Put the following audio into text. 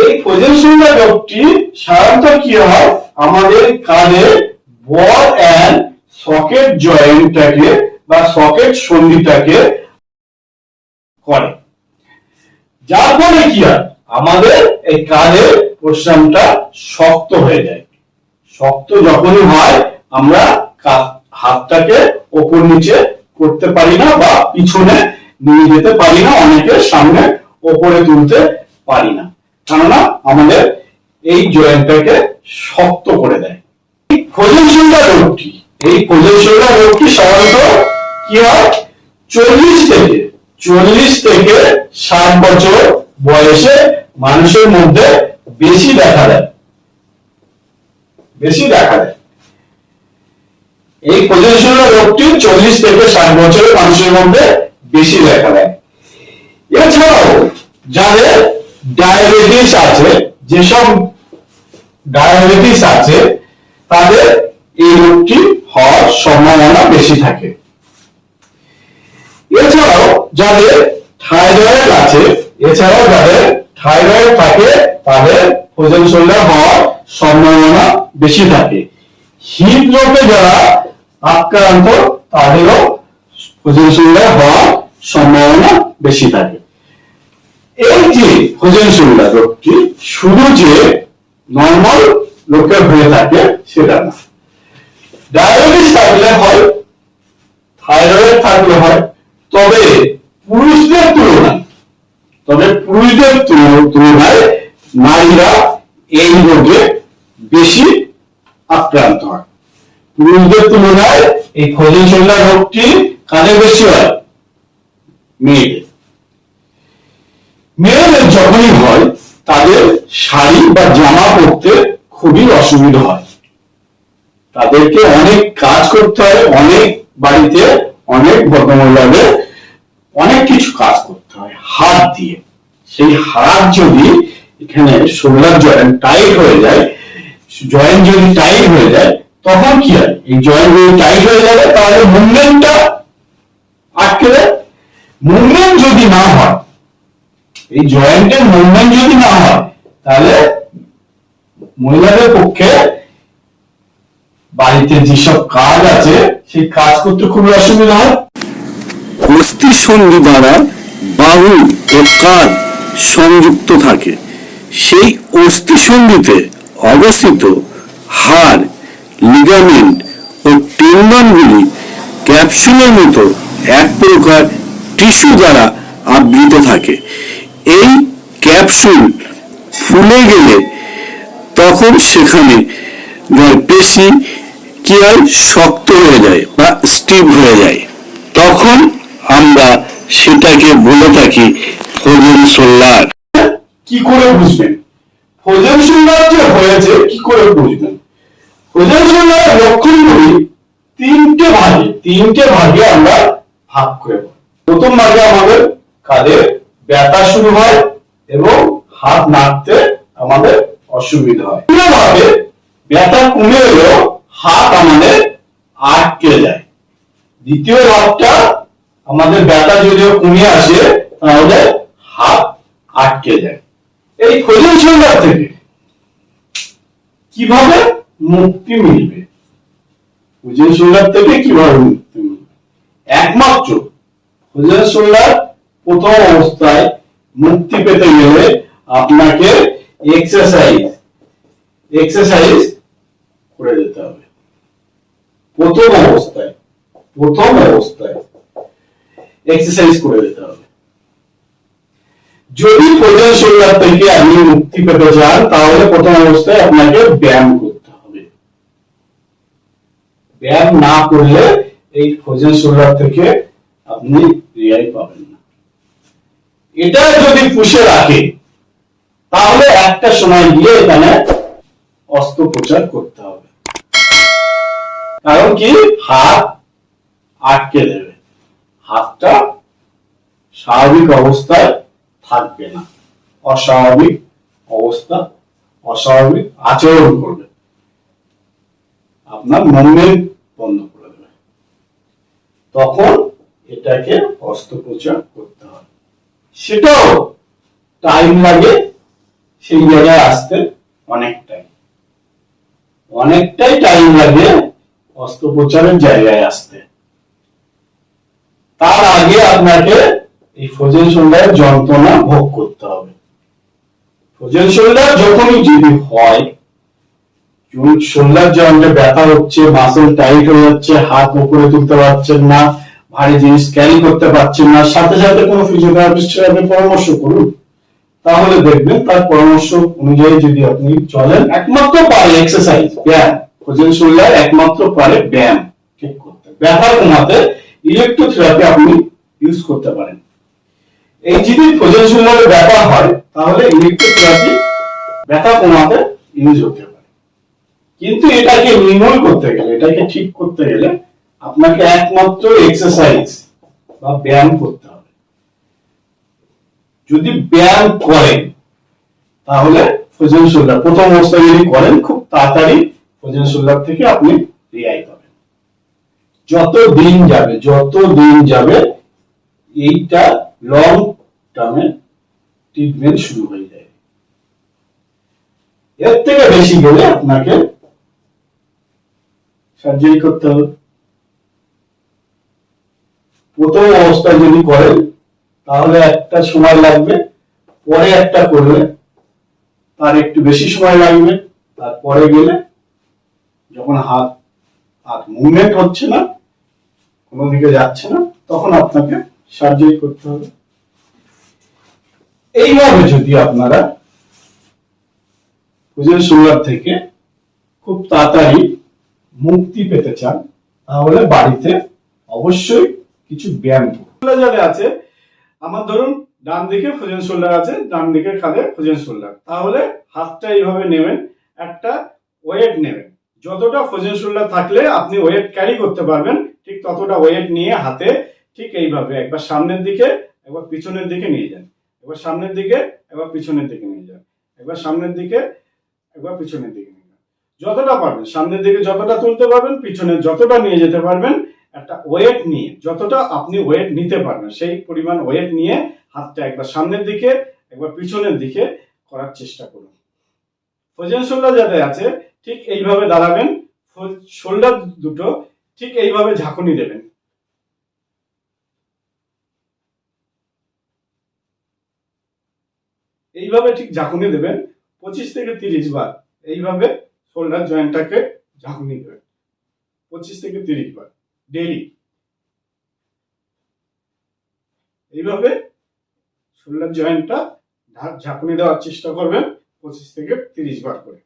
এই প্রজেকশনটা রোগটি সাধারণত কি হয়? আমাদের কানে বল অ্যান্ড সকেট জয়েন্টটাকে বা সকেট সন্ধিটাকে করে। যার ফলে কি হয়? আমাদের এই কানের প্রশ্রামটা শক্ত হয়ে যায়। শক্ত যখনই হয়, আমরা হাতটাকে ওপর নিচে করতে পারি না বা পিছনে নিয়ে যেতে পারি না, অনেকের সামনে ওপরে তুলতে পারি না। কেননা আমাদের এই জয়েন্টটাকে শক্ত করে দেয়। এই রোগটি এই রোগটি সাধারণত কি হয়? চল্লিশ থেকে চল্লিশ থেকে ষাট বছর বয়সে মানুষের মধ্যে বেশি দেখা দেয়। বেশি দেখা দেয়। এই প্রজেকশনাল রোগটি চল্লিশ থেকে ষাট বছরের মানুষের মধ্যে বেশি দেখা দেয়। এছাড়াও যাদের ডায়াবেটিস আছে, যেসব ডায়াবেটিস আছে, তাদের এই রোগটি হওয়ার সম্ভাবনা বেশি থাকে। এছাড়াও যাদের থাইরয়েড আছে, এছাড়াও যাদের থাইরয়েড থাকে, তাদের ওজন শরীরে হওয়ার সম্ভাবনা বেশি থাকে। হৃদরোগে যারা আক্রান্ত, তাদেরও ওজন শরীরে হওয়ার সম্ভাবনা বেশি থাকে। এই যে ওজন শরীরা রোগটি শুধু যে নর্মাল লোকের হয়ে থাকে সেটা না। ডায়াবেটিস থাকলে হয় থাইরয়েড থাকলে হয়, তবে পুরুষদের তুলনায়, তবে পুরুষদের তুলনায় নারীরা এই রোগে বেশি আক্রান্ত হয়। পুরুষদের তুলনায় এই শরীরা রোগটি কাজে বেশি হয়? মেয়েদের। মেয়েদের যখনই হয়, তাদের শাড়ি বা জামা পরতে খুবই অসুবিধা হয়। তাদেরকে অনেক কাজ করতে হয়, অনেক বাড়িতে অনেক ভদ্রমহিলাদের অনেক কিছু কাজ করতে হয়, হাত দিয়ে। সেই হাত যদি এখানে শোল্ডার জয়েন্ট টাইট হয়ে যায় জয়েন্ট যদি টাইট হয়ে যায়, তখন কি হয়? এই জয়েন্ট যদি টাইট হয়ে যাবে, তাহলে মুভমেন্টটা আটকে দেয়। মুভমেন্ট যদি না হয় এই জয়েন্টের মুভমেন্ট যদি না হয়, তাহলে মহিলাদের পক্ষে বাড়িতে যেসব কাজ আছে, সেই কাজ করতে খুবই অসুবিধা হয়। সন্ধি দ্বারা বাহু ও কাঁধ সংযুক্ত থাকে। সেই অস্থি সন্ধিতে অবস্থিত হাড় লিগামেন্ট ও টেন্ডনগুলি ক্যাপসুলের মতো এক প্রকার টিস্যু দ্বারা আবৃত থাকে। এই ক্যাপসুল ফুলে গেলে তখন সেখানে পেশি কি হয়? শক্ত হয়ে যায় বা স্টিভ হয়ে যায়। তখন আমরা সেটাকে বলে থাকি ফোজন সোল্লার। কি করে বুঝবেন? ফোজন সুন্দর যে হয়েছে, কি করে বুঝবেন? ফোজন সুন্দর লক্ষণগুলি তিনটে ভাগে তিনটে ভাগে আমরা ভাগ করে প্রথম ভাগে আমাদের কাঁধে ব্যথা শুরু হয় এবং হাত নাড়তে আমাদের অসুবিধা হয়। দ্বিতীয় ব্যথা কমে এলেও হাত আমাদের আটকে যায়। দ্বিতীয় ভাগটা আমাদের ব্যথা যদিও কমে আসে, তাহলে হাত আটকে যায়। এই খোঁজের সংখ্যা থেকে কীভাবে মুক্তি মিলবে? খোঁজের সংখ্যা থেকে কীভাবে মুক্তি মিলবে? একমাত্র খোঁজের সংখ্যা প্রথম অবস্থায় মুক্তি পেতে গেলে আপনাকে এক্সারসাইজ এক্সারসাইজ করে যেতে হবে। প্রথম অবস্থায় প্রথম অবস্থায় এক্সারসাইজ করে যেতে হবে। যদি প্রয়োজন শরীর থেকে আপনি মুক্তি পেতে চান, তাহলে প্রথম অবস্থায় আপনাকে ব্যায়াম করতে হবে। ব্যায়াম না করলে এই প্রয়োজন শরীর থেকে আপনি রেহাই পাবেন এটা যদি পুষে রাখে, তাহলে একটা সময় গিয়ে এখানে অস্ত্রোপচার করতে হবে। কারণ কি? হাত আটকে দেবে। হাতটা স্বাভাবিক অবস্থায় থাকবে না। অস্বাভাবিক অবস্থা, অস্বাভাবিক আচরণ করবে। আপনার মুভমেন্ট বন্ধ করে দেবে। তখন এটাকে অস্ত্রোপচার করতে সেটাও টাইম লাগে সেই জায়গায় আসতে অনেকটাই। অনেকটাই টাইম লাগে অস্ত্রোপচারের জায়গায় আসতে। তার আগে আপনাকে এই ফ্রোজেন শোল্ডারের যন্ত্রণা ভোগ করতে হবে। ফ্রোজেন শোল্ডার যখনই যদি হয় শোল্ডার জয়েন্টে ব্যথা হচ্ছে মাসেল টাইট হয়ে যাচ্ছে, হাত উপরে তুলতে পারছেন না ভারী জিনিস ক্যারি করতে পারছেন না। সাথে সাথে কোনো ফিজিওথেরাপিস্টের আপনি পরামর্শ করুন। তাহলে দেখবেন তার পরামর্শ অনুযায়ী যদি আপনি চলেন, একমাত্র পারে এক্সারসাইজ ব্যায়াম ফ্রোজেন শোল্ডার একমাত্র পারে ব্যায়াম। ঠিক করতে। ব্যথা কমাতে ইলেকট্রোথেরাপি আপনি ইউজ করতে পারেন। এই যদি ফ্রোজেন শোল্ডারে ব্যথা হয়, তাহলে ইলেকট্রোথেরাপি ব্যথা কমাতে ইউজ হতে পারে। কিন্তু এটাকে নির্মূল করতে গেলে, এটাকে ঠিক করতে গেলে আপনাকে একমাত্র এক্সারসাইজ বা ব্যায়াম করতে হবে। যদি ব্যায়াম করেন, তাহলে ফ্রোজেন শোল্ডার প্রথম অবস্থায় যদি করেন, খুব তাড়াতাড়ি ফ্রোজেন শোল্ডার থেকে আপনি রেহাই পাবেন। যত দিন যাবে, যত দিন যাবে, এইটা লং টার্মে ট্রিটমেন্ট শুরু হয়ে যায়। এর থেকে বেশি গেলে আপনাকে সার্জারি করতে হবে। প্রথম অবস্থায় যদি করেন তাহলে একটা সময় লাগবে, পরে একটা করলে তার একটু বেশি সময় লাগবে, তারপরে গেলে যখন হাত হাত মুভমেন্ট হচ্ছে না, কোনো দিকে যাচ্ছে না, তখন আপনাকে সার্জারি করতে হবে। এইভাবে যদি আপনারা কুজের শোল্ডার থেকে খুব তাড়াতাড়ি মুক্তি পেতে চান, তাহলে বাড়িতে অবশ্যই কিছু ব্যায়াম যারা আছে। আমার ধরুন ডান দিকে ফ্রোজেন শোল্ডার আছে, ডান দিকে কাঁধে ফ্রোজেন শোল্ডার তাহলে হাতটা এইভাবে নেবেন, একটা ওয়েট নেবেন। যতটা ফ্রোজেন শোল্ডার থাকলে আপনি ওয়েট ক্যারি করতে পারবেন, ঠিক ততটা ওয়েট নিয়ে হাতে ঠিক এইভাবে একবার সামনের দিকে, একবার পিছনের দিকে নিয়ে যান। একবার সামনের দিকে, একবার পিছনের দিকে নিয়ে যান। একবার সামনের দিকে, একবার পিছনের দিকে নিয়ে যান। যতটা পারবেন, সামনের দিকে যতটা তুলতে পারবেন পিছনে যতটা নিয়ে যেতে পারবেন একটা ওয়েট নিয়ে, যতটা আপনি ওয়েট নিতে পারবেন, সেই পরিমাণ ওয়েট নিয়ে হাতটা একবার সামনের দিকে, একবার পিছনের দিকে করার চেষ্টা করুন। ফ্রোজেন শোল্ডার যাতে আছে, ঠিক এইভাবে দাঁড়াবেন শোল্ডার দুটো ঠিক এইভাবে ঝাঁকুনি দেবেন। এইভাবে ঠিক ঝাঁকুনি দেবেন, পঁচিশ থেকে তিরিশ বার এইভাবে শোল্ডার জয়েন্টটাকে ঝাঁকুনি দেবেন। পঁচিশ থেকে তিরিশ বার। ডেলি এইভাবে শোল্ডার জয়েন্টটা ঝাঁকুনি দেওয়ার চেষ্টা করবেন পঁচিশ থেকে তিরিশ বার করে।